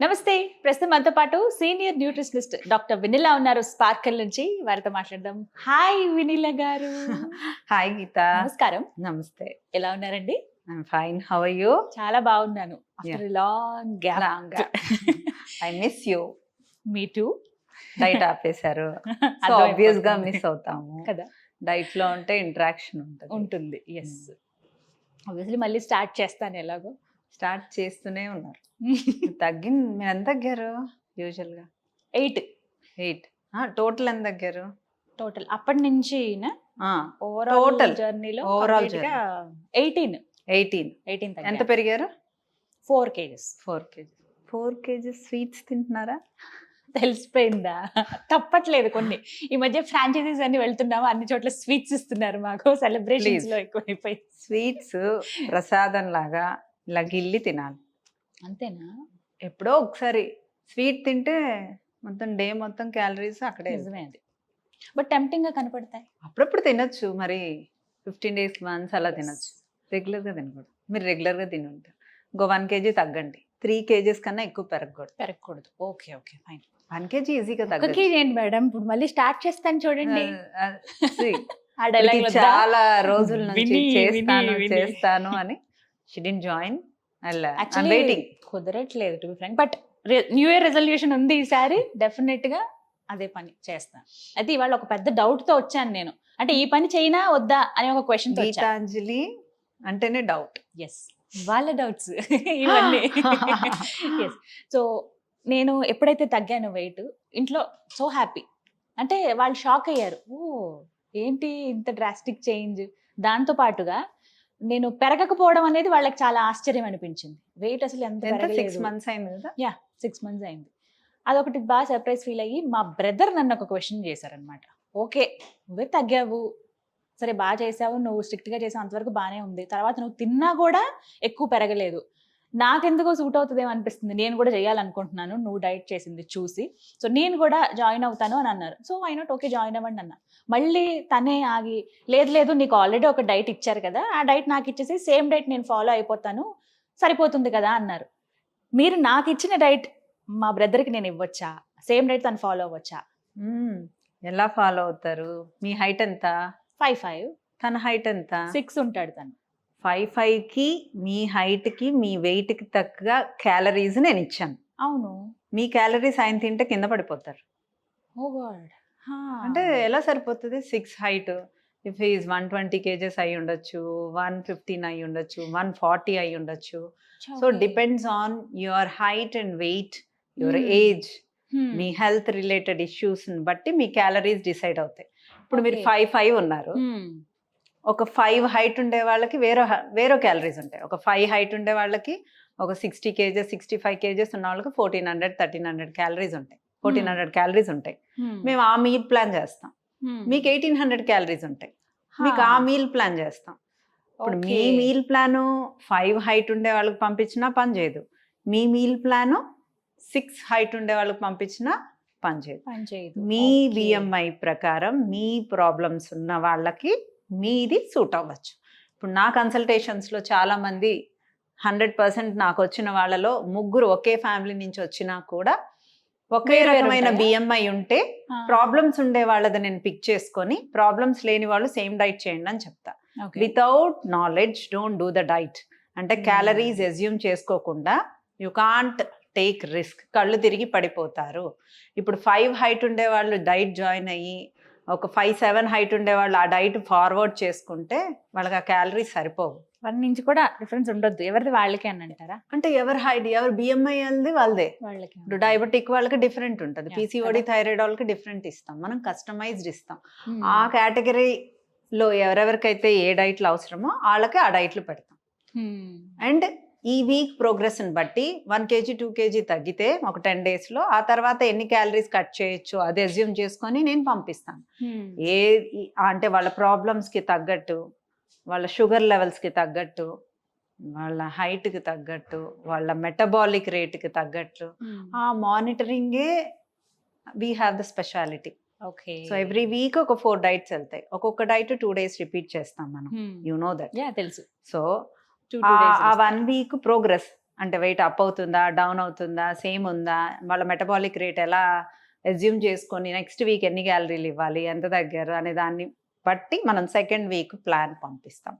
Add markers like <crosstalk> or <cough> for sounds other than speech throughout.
నమస్తే. ప్రస్తుతం మనతో పాటు సీనియర్ న్యూట్రిషనిస్ట్ డాక్టర్ వినిలా ఉన్నారు స్పార్కల్ నుంచి. వారితో మాట్లాడదాం. హాయ్ వినిలా గారు. హాయ్ గీత. నమస్కారం. నమస్తే. ఎలా ఉన్నారండి? ఫైన్ హౌ ఆర్ యూ చాలా బాగున్నాను. After long gap I miss you me too diet ఆపేశారు. ఆబ్వియస్గా మిస్ అవుతాము. కదా. డైట్లో ఉంటే ఇంటరాక్షన్ ఉంటుంది. ఉంటుంది. ఎస్ ఆబ్వియస్లీ మళ్ళీ స్టార్ట్ చేస్తాను ఎలాగో. స్టార్ట్ చేస్తూనే ఉన్నారు. <laughs> తగ్గింది. మీరు ఎంత తగ్గారు యూజువల్గా ఎయిట్. ఎయిట్ టోటల్ ఎంత తగ్గారు? టోటల్. అప్పటి నుంచి ఓవరాల్ Total. జర్నీలో Overall ఎయిటీన్. ఎయిటీన్. ఎయిటీన్ ఎంత పెరిగారు? Four kgs. Four kgs. Four kgs sweets తింటున్నారా? తెలిసిపోయిందా? తప్పట్లేదు కొన్ని. ఈ మధ్య ఫ్రాంచైజీస్ అన్ని వెళ్తున్నాము. అన్ని చోట్ల స్వీట్స్ ఇస్తున్నారు మాకు. సెలబ్రేషన్స్. లో ఎక్కువైపోయి స్వీట్స్ ప్రసాదం లాగా ఇలా గిల్లి తినాలి. అంతేనా? ఎప్పుడో ఒకసారి స్వీట్ తింటే మొత్తం డే మొత్తం క్యాలరీస్ అక్కడే నిజమే అది బట్ టెంప్టింగ్గా కనపడతాయి. అప్పుడప్పుడు తినొచ్చు. మరి ఫిఫ్టీన్ డేస్ వన్స్ అలా తినొచ్చు. రెగ్యులర్గా తినకూడదు. మీరు రెగ్యులర్గా తిని ఉంటారు ఇంకో వన్ కేజీ తగ్గండి. త్రీ కేజీస్ కన్నా ఎక్కువ పెరగకూడదు. పెరగకూడదు. Okay okay fine. One kg ఈజీగా తగ్గచ్చు. కేజీ ఏంటి మేడం? ఇప్పుడు మళ్ళీ స్టార్ట్ చేస్తాను చూడండి. ఆ, dialogue వద్దా? చాలా రోజుల నుంచి విని, చేస్తాను విని. చేస్తాను అని షిడిన్ జాయిన్ Actually, వెయిటింగ్ కుదరట్లేదు to be frank but new year resolution ఉంది ఈసారి డెఫినెట్గా అదే పని చేస్తాను అయితే ఇవాళ ఒక పెద్ద డౌట్తో వచ్చాను నేను. అంటే ఈ పని చేయనా వద్దా అనే ఒక క్వశ్చన్ గీతాంజలి అంటేనే డౌట్ ఎస్ వాళ్ళ డౌట్స్ <laughs> ఇవన్నీ. <laughs> ఎస్ సో నేను ఎప్పుడైతే తగ్గాను వెయిట్ ఇంట్లో సో హ్యాపీ అంటే వాళ్ళు షాక్ అయ్యారు. ఓ ఏంటి ఇంత డ్రాస్టిక్ చేంజ్ దాంతో పాటుగా నేను పెరగకపోవడం అనేది వాళ్ళకి చాలా ఆశ్చర్యం అనిపించింది. వెయిట్ అసలు ఎంత సిక్స్ మంత్స్ అయింది కదా? సిక్స్ మంత్స్ అయింది. అదొకటి బాగా సర్ప్రైజ్ ఫీల్ అయ్యి మా బ్రదర్ నన్ను ఒక క్వశ్చన్ చేశారనమాట ఓకే నువ్వే తగ్గావు. సరే బాగా చేసావు. నువ్వు స్ట్రిక్ట్గా చేసావు. అంతవరకు బాగానే ఉంది. తర్వాత నువ్వు తిన్నా కూడా ఎక్కువ పెరగలేదు. నాకెందుకో సూట్ అవుతుందేమో అనిపిస్తుంది. నేను కూడా చేయాలనుకుంటున్నాను. నువ్వు డైట్ చేసింది చూసి. సో నేను కూడా జాయిన్ అవుతాను అని అన్నారు. So I not okay join అవ్వండి అన్న. మళ్ళీ తనే ఆగి లేదు లేదు నీకు ఆల్రెడీ ఒక డైట్ ఇచ్చారు కదా ఆ డైట్ నాకు ఇచ్చేసి సేమ్ డైట్ నేను ఫాలో అయిపోతాను సరిపోతుంది కదా అన్నారు. మీరు నాకు ఇచ్చిన డైట్ మా బ్రదర్కి నేను ఇవ్వచ్చా? సేమ్ డైట్ తను ఫాలో అవ్వచ్చా. ఎలా ఫాలో అవుతారు? మీ హైట్ ఎంత? Five five. తన హైట్ ఎంత? సిక్స్ ఉంటాడు తను. ఫైవ్ ఫైవ్కి మీ హైట్కి మీ వెయిట్కి తగ్గ క్యాలరీస్ నేను ఇచ్చాను అవును. మీ క్యాలరీస్ ఆయన తింటే కింద పడిపోతారు. Oh god. అంటే ఎలా సరిపోతుంది? Six height. If is one twenty kgs అయి ఉండొచ్చు వన్ ఫిఫ్టీన్ అయి ఉండొచ్చు వన్ ఫార్టీ అయి ఉండొచ్చు. So depends on your height and weight your Hmm. Age me health related issues బట్టి మీ క్యాలరీస్ డిసైడ్ అవుతాయి. ఇప్పుడు మీరు. ఫైవ్ ఫైవ్ ఉన్నారు. ఒక ఫైవ్ హైట్ ఉండే వాళ్ళకి వేరే వేరే క్యాలరీస్ ఉంటాయి. ఒక ఫైవ్ హైట్ ఉండే వాళ్ళకి ఒక sixty kgs sixty five kgs ఉన్న వాళ్ళకి fourteen hundred thirteen hundred calories ఉంటాయి. ఫోర్టీన్ హండ్రెడ్ క్యాలరీస్ ఉంటాయి. మేము ఆ మీల్ ప్లాన్ చేస్తాం. మీకు ఎయిటీన్ హండ్రెడ్ క్యాలరీస్ ఉంటాయి. మీకు ఆ మీల్ ప్లాన్ చేస్తాం. ఇప్పుడు మీ మీల్ ప్లాను ఫైవ్ హైట్ ఉండే వాళ్ళకి పంపించినా పని చేయదు. మీ మీల్ ప్లాను సిక్స్ హైట్ ఉండే వాళ్ళకి పంపించినా పని చేయదు. మీ బిఎంఐ ప్రకారం మీ ప్రాబ్లమ్స్ ఉన్న వాళ్ళకి మీది సూట్ అవ్వచ్చు. ఇప్పుడు నా కన్సల్టేషన్స్లో చాలామంది హండ్రెడ్ పర్సెంట్ నాకు వచ్చిన వాళ్ళలో ముగ్గురు ఒకే ఫ్యామిలీ నుంచి వచ్చినా కూడా ఒకే రకమైన? బిఎంఐ ఉంటే ప్రాబ్లమ్స్ ఉండే వాళ్ళది నేను పిక్ చేసుకొని ప్రాబ్లమ్స్ లేని వాళ్ళు సేమ్ డైట్ చేయండి అని చెప్తా. Without knowledge don't do the diet అంటే Hmm. క్యాలరీస్ ఎజ్యూమ్ చేసుకోకుండా యు కాంట్ టేక్ రిస్క్ కళ్ళు తిరిగి పడిపోతారు. ఇప్పుడు ఫైవ్ హైట్ ఉండే వాళ్ళు డైట్ జాయిన్ అయ్యి ఒక ఫైవ్ సెవెన్ హైట్ ఉండే వాళ్ళు ఆ డైట్ ఫార్వర్డ్ చేసుకుంటే వాళ్ళకి ఆ క్యాలరీస్ సరిపోవు. వన్ నుంచి కూడా డిఫరెన్స్ ఉండొద్దు. ఎవరిది వాళ్ళకే అని అంటారా? అంటే ఎవరి హైట్ ఎవరి బిఎంఐ వాళ్ళది వాళ్ళదే. వాళ్ళకి ఇప్పుడు డయాబెటిక్ వాళ్ళకి డిఫరెంట్ ఉంటుంది. పీసీఓడి. థైరాయిడ్ వాళ్ళకి డిఫరెంట్ ఇస్తాం. మనం కస్టమైజ్డ్ ఇస్తాం. ఆ కేటగిరీలో ఎవరెవరికైతే ఏ డైట్లు అవసరమో వాళ్ళకి ఆ డైట్లు పెడతాం. అండ్ ఈ వీక్ ప్రోగ్రెస్ని బట్టి వన్ కేజీ టూ కేజీ తగ్గితే ఒక టెన్ డేస్లో ఆ తర్వాత ఎన్ని క్యాలరీస్ కట్ చేయొచ్చు అది అజ్యూమ్ చేసుకొని నేను పంపిస్తాను. ఏ అంటే వాళ్ళ ప్రాబ్లమ్స్కి తగ్గట్టు వాళ్ళ షుగర్ లెవెల్స్కి తగ్గట్టు వాళ్ళ హైట్కి తగ్గట్టు వాళ్ళ మెటబాలిక్ రేట్కి తగ్గట్టు ఆ మానిటరింగే we have the speciality. Okay. So every week ఒక ఫోర్ డైట్స్ వెళ్తాయి. ఒక్కొక్క డైట్ టూ డేస్ రిపీట్ చేస్తాం మనం. You know that. తెలుసు. సో ఆ. వన్ వీక్ ప్రోగ్రెస్ అంటే వెయిట్ అప్ అవుతుందా డౌన్ అవుతుందా సేమ్ ఉందా వాళ్ళ మెటబాలిక్ రేట్ ఎలా ఎజ్యూమ్ చేసుకొని నెక్స్ట్ వీక్ ఎన్ని క్యాలరీలు ఇవ్వాలి ఎంత దగ్గర అనే దాన్ని బట్టి మనం సెకండ్ వీక్ ప్లాన్ పంపిస్తాం.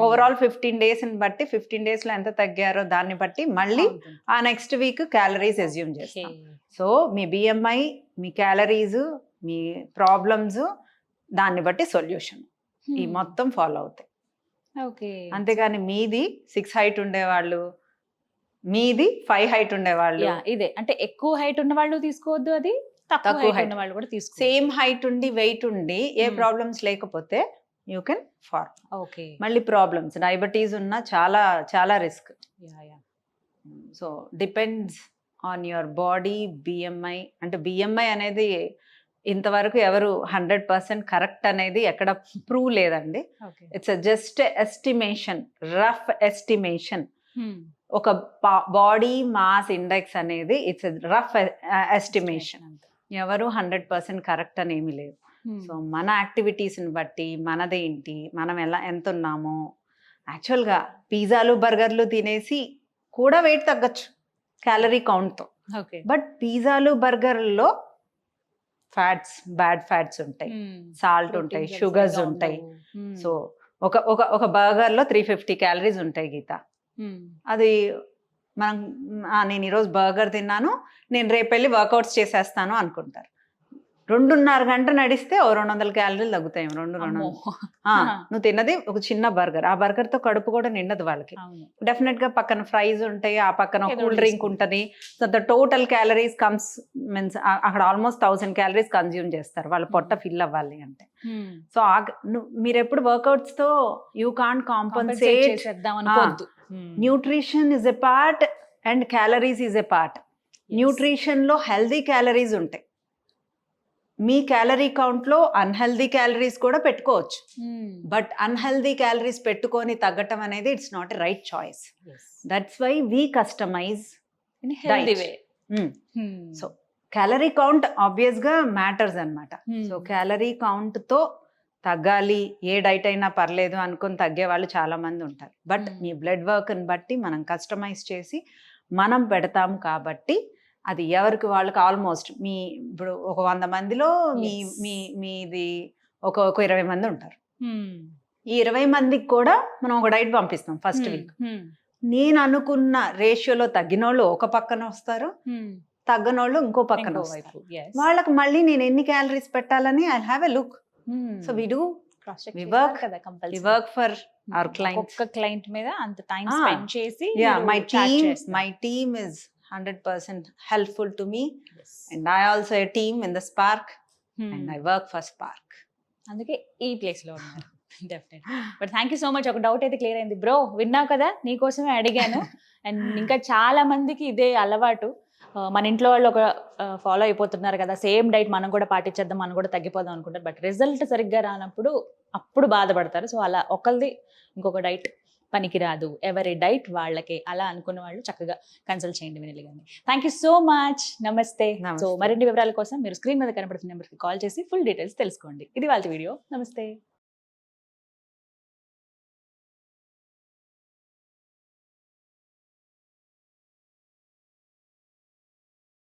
ఓవరాల్ ఫిఫ్టీన్ డేస్ బట్టి ఫిఫ్టీన్ డేస్లో ఎంత తగ్గారో దాన్ని బట్టి మళ్ళీ. ఆ నెక్స్ట్ వీక్ క్యాలరీస్ ఎజ్యూమ్ చేస్తాం. సో మీ బిఎంఐ మీ క్యాలరీస్ మీ ప్రాబ్లమ్స్ దాన్ని బట్టి సొల్యూషన్ ఈ Hmm. మొత్తం ఫాలో అవుతాయి అంతేగాని మీది సిక్స్ హైట్ ఉండేవాళ్ళు మీది ఫైవ్ హైట్ ఉండేవాళ్ళు. ఇదే. అంటే ఎక్కువ హైట్ ఉన్న వాళ్ళు తీసుకోవద్దు అది తక్కువ హైట్. ఉన్న వాళ్ళు కూడా తీసుకో సేమ్ హైట్ ఉండి వెయిట్ ఉండి ఏ Hmm. ప్రాబ్లమ్స్ లేకపోతే యూ కెన్ ఫార్ ఓకే. మళ్ళీ ప్రాబ్లమ్స్ డయాబెటీస్ ఉన్న చాలా చాలా risk so depends on your body BMI అంటే బిఎంఐ అనేది ఇంతవరకు ఎవరు హండ్రెడ్ పర్సెంట్ కరెక్ట్ అనేది ఎక్కడ ప్రూవ్ లేదండి. It's just estimation rough estimation Hmm. ఒక బాడీ మాస్ ఇండెక్స్ అనేది ఇట్స్ రఫ్ ఎస్టిమేషన్ ఎవరు హండ్రెడ్ పర్సెంట్ కరెక్ట్ అని ఏమీ లేదు. Hmm. సో మన యాక్టివిటీస్ని బట్టి మనదేంటి మనం ఎలా ఎంత ఉన్నామో? యాక్చువల్గా పిజ్జాలు బర్గర్లు తినేసి కూడా వెయిట్ తగ్గచ్చు క్యాలరీ కౌంట్తో బట్ పిజ్జాలు బర్గర్లో ఫ్యాట్స్ బ్యాడ్ ఫ్యాట్స్ ఉంటాయి. సాల్ట్ ఉంటాయి షుగర్స్ ఉంటాయి. సో ఒక ఒక ఒక బర్గర్లో త్రీ ఫిఫ్టీ క్యాలరీస్ ఉంటాయి గీత. అది మనం "ఆ, నేను ఈరోజు బర్గర్ తిన్నాను నేను రేపు వెళ్ళి వర్కౌట్స్ చేసేస్తాను అనుకుంటారు. రెండున్నర గంట నడిస్తే ఓ రెండు వందల క్యాలరీలు తగ్గుతాయి రెండు రెండు నువ్వు తిన్నది ఒక చిన్న బర్గర్. ఆ బర్గర్తో కడుపు కూడా నిండదు వాళ్ళకి. డెఫినెట్గా పక్కన ఫ్రైస్ ఉంటాయి ఆ పక్కన కూల్ డ్రింక్. ఉంటది. The total calories comes means అక్కడ ఆల్మోస్ట్ థౌసండ్ క్యాలరీస్ కన్జ్యూమ్ చేస్తారు. వాళ్ళ పొట్ట Hmm. ఫిల్ అవ్వాలి అంటే. Hmm. సో మీరు ఎప్పుడు వర్కౌట్స్తో you can't compensate. Hmm. Nutrition is a part and calories is a part. న్యూట్రిషన్లో healthy calories ఉంటాయి. మీ క్యాలరీ కౌంట్లో అన్హెల్దీ క్యాలరీస్ కూడా పెట్టుకోవచ్చు Hmm. బట్ అన్హెల్దీ క్యాలరీస్ పెట్టుకొని తగ్గటం అనేది it's not a right choice. That's why we customise way. Hmm. So calorie count ఆబ్వియస్గా matters అన్నమాట Hmm. సో క్యాలరీ కౌంట్తో తగ్గాలి ఏ డైట్ అయినా పర్లేదు అనుకుని తగ్గే వాళ్ళు చాలా మంది ఉంటారు బట్ Hmm. మీ బ్లడ్ వర్క్ని బట్టి మనం కస్టమైజ్ చేసి మనం పెడతాం కాబట్టి అది ఎవరికి వాళ్ళకి ఆల్మోస్ట్ మీ ఇప్పుడు ఒక వంద మందిలో మీ. మీ మీది ఒక ఒక ఇరవై మంది ఉంటారు. ఈ ఇరవై మందికి కూడా మనం ఒక డైట్ పంపిస్తాం ఫస్ట్. వీక్. నేను అనుకున్న రేషియోలో తగ్గినోళ్ళు ఒక పక్కన వస్తారు. తగ్గనోళ్ళు ఇంకో పక్కన వస్తారు. వాళ్ళకి మళ్ళీ నేను ఎన్ని క్యాలరీస్ పెట్టాలని I have a look. So we do. We work for our clients. ఒక్కొక్క క్లయింట్ మీద అంత టైం. స్పెండ్ చేసి my team. My team is hundred percent helpful to me. And I also a team in the Spark. Hmm. And I work for Spark. అందుకే ఈ ప్లేస్లో ఉన్నారు definite but thank you so much ఒక doubt అయితే clear అయింది. Bro విన్నావు కదా? నీకోసమే అడిగాను. అండ్ ఇంకా చాలా మందికి ఇదే అలవాటు. మన ఇంట్లో వాళ్ళు ఒక ఫాలో అయిపోతున్నారు కదా. సేమ్ డైట్ మనం కూడా పాటించేద్దాం మనం కూడా తగ్గిపోదాం అనుకుంటారు. బట్ రిజల్ట్ సరిగ్గా రానప్పుడు అప్పుడు బాధపడతారు. సో అలా ఒకరిది ఇంకొక డైట్ పనికిరాదు. ఎవరి డైట్ వాళ్ళకే. అలా అనుకున్న వాళ్ళు చక్కగా కన్సల్ట్ చేయండి వినిల్ గారిని. థ్యాంక్ యూ సో మచ్ నమస్తే. సో. మరిన్ని వివరాల కోసం మీరు స్క్రీన్ మీద కనబడుతున్న నెంబర్కి కాల్ చేసి ఫుల్ డీటెయిల్స్ తెలుసుకోండి. ఇది వాళ్ళ వీడియో. నమస్తే.